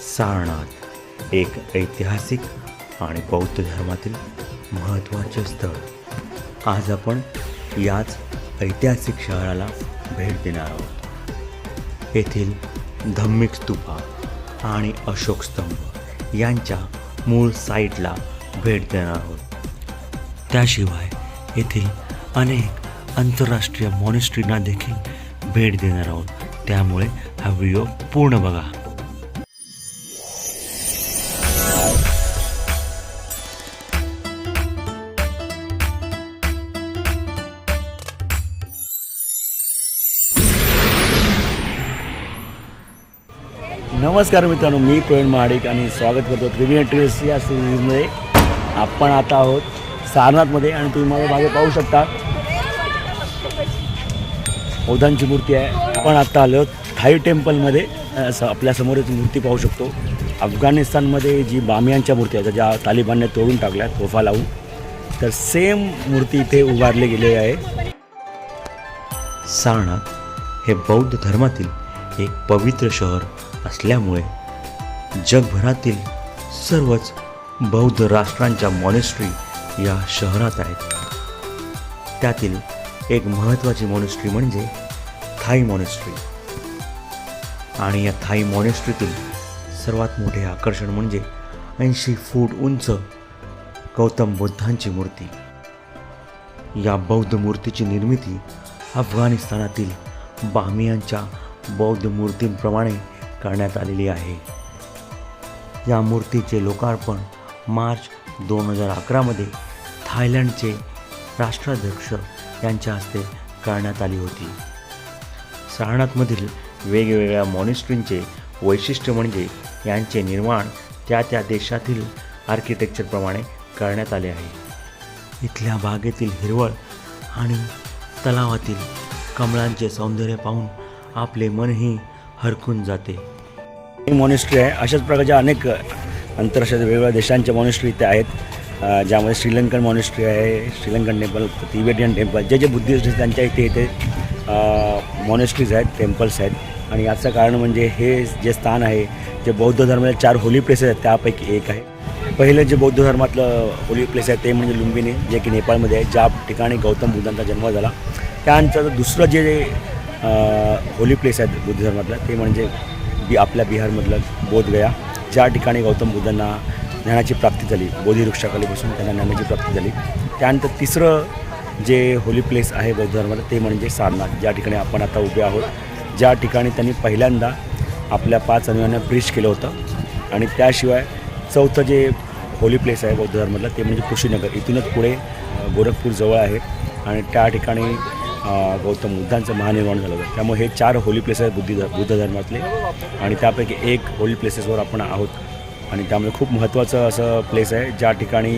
सारनाथ एक ऐतिहासिक आणि बौद्ध धर्मातील महत्त्वाचे स्थळ. आज आपण याच ऐतिहासिक शहराला भेट देणार आहोत. येथील धम्मिक स्तूपा आणि अशोक स्तंभ यांच्या मूळ साईटला भेट देणार आहोत. त्याशिवाय येथील अनेक आंतरराष्ट्रीय मॉनेस्ट्रीना देखील भेट देणार आहोत. त्यामुळे हा व्हिडिओ पूर्ण बघा. नमस्कार मित्रांनो मी प्रवीण महाडिक आणि स्वागत करतो त्रिवेणी ट्रेस या सिरीजमध्ये. आपण आता आहोत सारनाथमध्ये आणि तुम्ही माझ्या मागे पाहू शकता. बौद्धांची मूर्ती आहे. आपण आता आलो थाई टेम्पलमध्ये. स- आपल्यासमोरच मूर्ती पाहू शकतो. अफगाणिस्तानमध्ये जी बामियांच्या मूर्ती आहेत ज्या तालिबानने तोडून टाकल्या तोफा लावून तर सेम मूर्ती इथे उभारली गेलेली आहे. सारनाथ हे बौद्ध धर्मातील एक पवित्र शहर असल्यामुळे जगभरातील सर्वच बौद्ध राष्ट्रांच्या मॉनेस्ट्री या शहरात आहेत. त्यातील एक महत्त्वाची मॉनेस्ट्री म्हणजे थाई मॉनेस्ट्री आणि या थाई मॉनेस्ट्रीतील सर्वात मोठे आकर्षण म्हणजे ऐंशी फूट उंच गौतम बुद्धांची मूर्ती. या बौद्ध मूर्तीची निर्मिती अफगाणिस्तानातील बामियांच्या बौद्ध मूर्तींप्रमाणे करण्यात आलेली आहे. या मूर्तीचे लोकार्पण मार्च दोन हजार अकरामध्ये थायलंडचे राष्ट्राध्यक्ष यांच्या हस्ते करण्यात आली होती. सारनाथमधील वेगवेगळ्या मॉनिस्ट्रींचे वैशिष्ट्य म्हणजे यांचे निर्माण त्या त्या देशातील आर्किटेक्चरप्रमाणे करण्यात आले आहे. इथल्या बागेतील हिरवळ आणि तलावातील कमळांचे सौंदर्य पाहून आपले मनही हरकून जाते. ही मॉनेस्ट्री आहे. अशाच प्रकारच्या अनेक आंतरराष्ट्रीय वेगवेगळ्या देशांच्या मॉनेस्ट्री इथे आहेत. ज्यामध्ये श्रीलंकन मॉनेस्ट्री आहे श्रीलंकन टेम्पल तिबेटियन टेम्पल जे जे बुद्धिस्ट आहेत त्यांच्या इथे इथे मॉनेस्ट्रीज आहेत टेम्पल्स आहेत. आणि याचं कारण म्हणजे हे जे स्थान आहे जे बौद्ध धर्माचे चार होली प्लेसेस आहेत त्यापैकी एक आहे. पहिलं जे बौद्ध धर्मातलं होली प्लेस आहे ते म्हणजे लुंबिनी जे की नेपाळमध्ये आहे ज्या ठिकाणी गौतम बुद्धांचा जन्म झाला. त्यानंतर दुसरं जे होली प्लेस आहेत बुद्ध धर्मातलं ते म्हणजे बी आपल्या बिहारमधलं बोधगया. ज्या ठिकाणी गौतम बुद्धांना ज्ञानाची प्राप्ती झाली बोधिवृक्षाखाली बसून त्यांना ज्ञानाची प्राप्ती झाली. त्यानंतर तिसरं जे होली प्लेस आहे बौद्ध धर्माला ते म्हणजे सारनाथ. ज्या ठिकाणी आपण आता उभे आहोत ज्या ठिकाणी त्यांनी पहिल्यांदा आपल्या पाच अनुयांना ब्रिज केलं होतं. आणि त्याशिवाय चौथं जे होली प्लेस आहे बौद्ध धर्मातलं ते म्हणजे कुशीनगर. इथूनच पुढे गोरखपूरजवळ गोरखपूर जवळ आहे. आणि त्या ठिकाणी गौतम बुद्धांचं महानिर्माण झालं होतं. त्यामुळे हे चार होली प्लेसेस आहेत बुद्धी बुद्ध धर्मातले. आणि त्यापैकी एक होली प्लेसेसवर आपण आहोत. आणि त्यामुळे खूप महत्त्वाचं असं प्लेस आहे ज्या ठिकाणी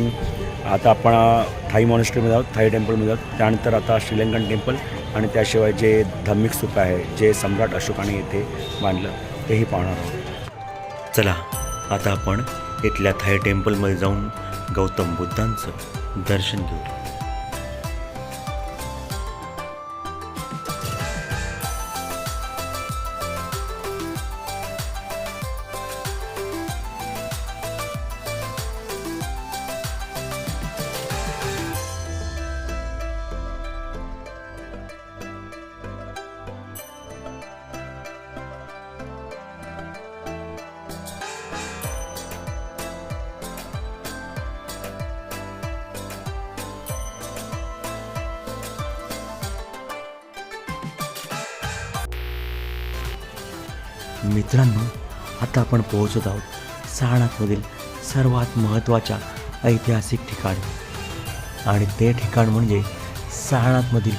आता आपण थाई मॉनेस्ट्रीमध्ये आहोत थाई टेम्पलमध्ये आहोत. त्यानंतर आता श्रीलंकन टेम्पल आणि त्याशिवाय जे धार्मिक स्तूप आहे जे सम्राट अशोकाने येथे बांधलं तेही पाहणार आहोत. चला आता आपण इथल्या थाई टेम्पलमध्ये जाऊन गौतम बुद्धांचं दर्शन घेऊ. मित्रांनो आता आपण पोहोचत आहोत सारनाथमधील सर्वात महत्त्वाच्या ऐतिहासिक ठिकाण. आणि ते ठिकाण म्हणजे सारनाथमधील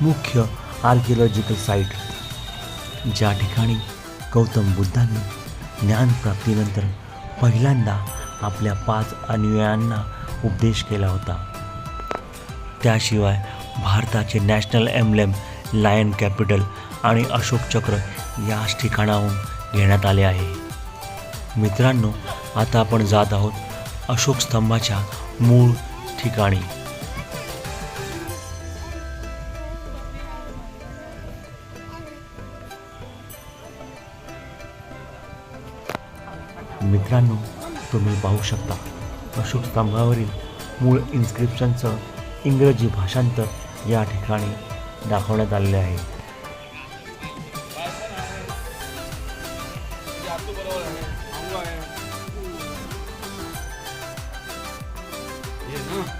मुख्य आर्किओलॉजिकल साईट ज्या ठिकाणी गौतम बुद्धांनी ज्ञानप्राप्तीनंतर पहिल्यांदा आपल्या पाच अनुयायांना उपदेश केला होता. त्याशिवाय भारताचे नॅशनल एम्ब्लेम लायन कॅपिटल आणि अशोक चक्र याच ठिकाणाहून घेण्यात आले आहे. मित्रांनो आता आपण जात आहोत अशोक स्तंभाच्या मूळ ठिकाणी. मित्रांनो तुम्ही पाहू शकता अशोक स्तंभावरील मूळ इन्स्क्रिप्शनचं इंग्रजी भाषांतर या ठिकाणी दाखवण्यात आलेले आहे.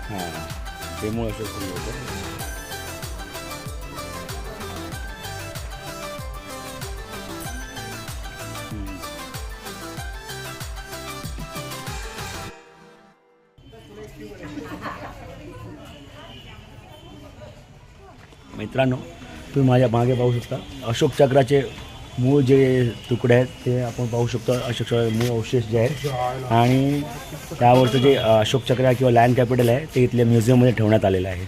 हां ते मूळ स्तंभ होतं. मित्रांनो तुम्ही माझ्या मागे पाहू शकता. अशोक चक्राचे मूळ जे तुकडे आहेत ते आपण पाहू शकतो. अशोक मूळ अवशेष जे आहेत. आणि त्यावरचं जे अशोक चक्र किंवा लँड कॅपिटल आहे ते इथल्या म्युझियममध्ये ठेवण्यात आलेलं आहे.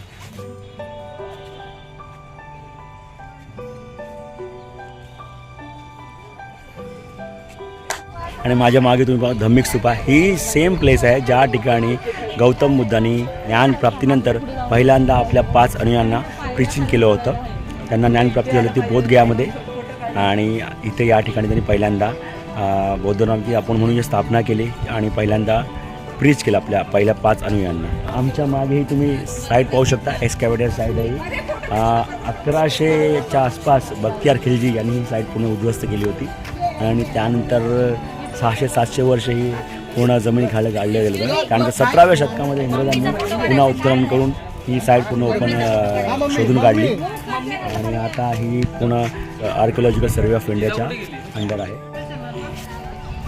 आणि माझ्या मागे तुम्ही पाहा धम्मिक स्तूपा. ही सेम प्लेस आहे ज्या ठिकाणी गौतम बुद्धांनी ज्ञानप्राप्तीनंतर पहिल्यांदा आपल्या पाच अनुयांना प्रिचिंग केलं होतं. त्यांना ज्ञानप्राप्ती झाली होती बोधगयामध्ये. आणि इथे या ठिकाणी त्यांनी पहिल्यांदा बौद्धनामची आपण म्हणून स्थापना केली आणि पहिल्यांदा प्रीच केलं आपल्या पहिल्या पाच अनुयांना आमच्या मागेही तुम्ही साईट पाहू शकता एक्सकॅवेटर साईड आहे. अकराशेच्या आसपास बख्तियार खिलजी यांनी ही साईट पूर्ण उद्ध्वस्त केली होती. आणि त्यानंतर सहाशे सातशे वर्ष ही पूर्ण जमीन खाली काढल्या गेलं त्यानंतर सतराव्या शतकामध्ये इंग्रजांनी पुन्हा उत्खनन करून ही साईट पूर्ण ओपन शोधून काढली. आणि आता ही पूर्ण आर्किओलॉजिकल सर्वे ऑफ इंडियाच्या अंडर आहे.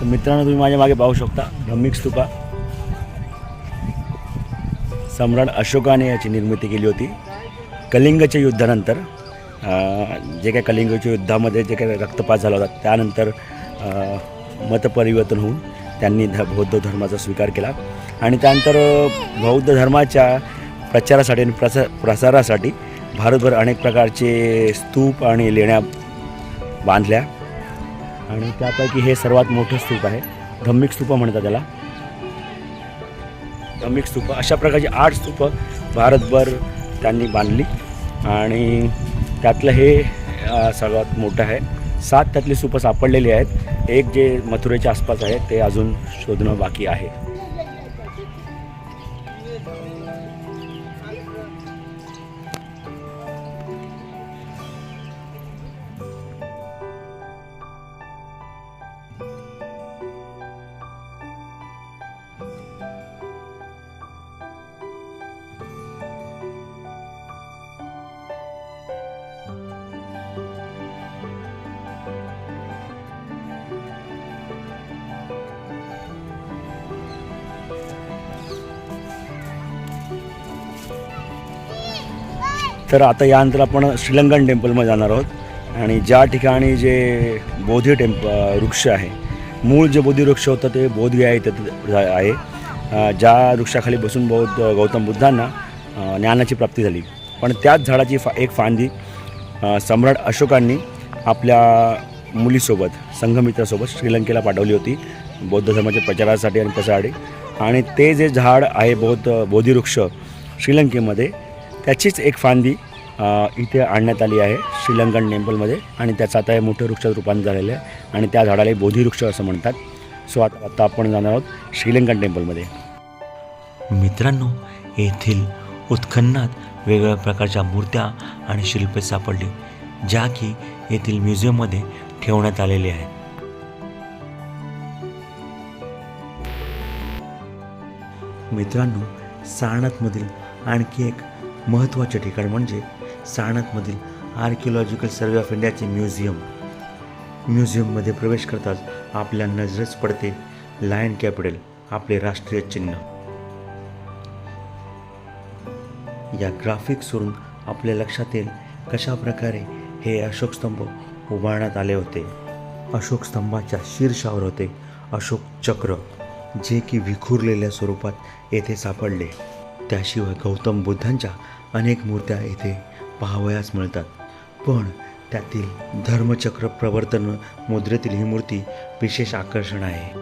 तर मित्रांनो तुम्ही माझ्या मागे पाहू शकता ब्रह्मिक स्तूपा. सम्राट अशोकाने याची निर्मिती केली होती कलिंगच्या युद्धानंतर. जे काही कलिंगच्या युद्धामध्ये जे काही रक्तपात झाला होता त्यानंतर मतपरिवर्तन होऊन त्यांनी ध बौद्ध धर्माचा स्वीकार केला. आणि त्यानंतर बौद्ध धर्माच्या प्रचारासाठी आणि प्रसा प्रसारासाठी भारतभर अनेक प्रकारचे स्तूप आणि लेण्या बांधल्या. आणि त्यापैकी हे सर्वात मोठं स्तूप आहे. धम्मिक स्तूप म्हणतात त्याला. धम्मिक स्तूप अशा प्रकारची आठ स्तूप भारतभर त्यांनी बांधली. आणि त्यातलं हे सर्वात मोठं आहे. सात त्यातली स्तूपं सापडलेली आहेत. एक जे मथुरेच्या आसपास आहे ते अजून शोधणं बाकी आहे. तर आता यानंतर आपण श्रीलंकन टेम्पलमध्ये जाणार आहोत. आणि ज्या ठिकाणी जे बोधी टेम्प वृक्ष आहे मूळ जे बोधी वृक्ष होतं ते बोधगया इथं आहे. ज्या वृक्षाखाली बसून बौद्ध गौतम बुद्धांना ज्ञानाची प्राप्ती झाली. पण त्याच झाडाची फा एक फांदी सम्राट अशोकांनी आपल्या मुलीसोबत संघमित्रासोबत श्रीलंकेला पाठवली होती बौद्ध धर्माच्या प्रचारासाठी आणि त्यासाठी. आणि ते जे झाड आहे बौद्ध बोधीवृक्ष श्रीलंकेमध्ये त्याचीच एक फांदी इथे आणण्यात आली आहे श्रीलंकन टेम्पलमध्ये आणि त्याचं आता हे मोठं वृक्षात रूपांतर झालेलं आहे आणि त्या झाडाला बोधिवृक्ष असं म्हणतात. सो आता आता आपण जाणार आहोत श्रीलंकन टेम्पलमध्ये. मित्रांनो येथील उत्खननात वेगवेगळ्या प्रकारच्या मूर्त्या आणि शिल्पे सापडली ज्या की येथील म्युझियममध्ये ठेवण्यात आलेले आहेत. मित्रांनो सारनाथमधील आणखी एक महत्त्वाचे ठिकाण म्हणजे सारनाथमधील आर्किओलॉजिकल सर्वे ऑफ इंडियाचे म्युझियम. म्युझियममध्ये प्रवेश करताच आपल्या नजरेस पडते लायन कॅपिटल आपले राष्ट्रीय चिन्ह. या ग्राफिक्सवरून आपल्या लक्षात येईल कशा प्रकारे हे अशोक स्तंभ उभारण्यात आले होते. अशोक स्तंभाच्या शीर्षावर होते अशोक चक्र जे की विखुरलेल्या स्वरूपात येथे सापडले. त्याशिवाय गौतम बुद्धांच्या अनेक मूर्त्या येथे पाहावयास मिळतात. पण त्यातील धर्मचक्र प्रवर्तन मुद्रेतील ही मूर्ती विशेष आकर्षण आहे.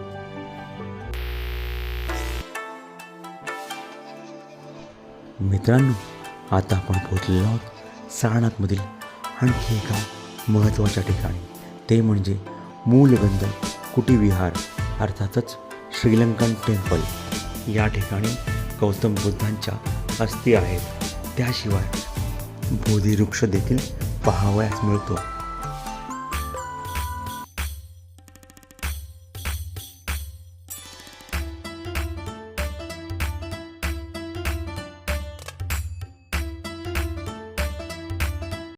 मित्रांनो आता आपण पोहोचलेलो आहोत सारनाथमधील आणखी एका महत्त्वाच्या ठिकाणी. ते म्हणजे मूलगंध कुटीविहार अर्थातच श्रीलंकन टेम्पल. या ठिकाणी गौतम बुद्धांच्या अस्थी आहेत. त्याशिवाय बोधी वृक्ष देखील पाहावयास मिळतो.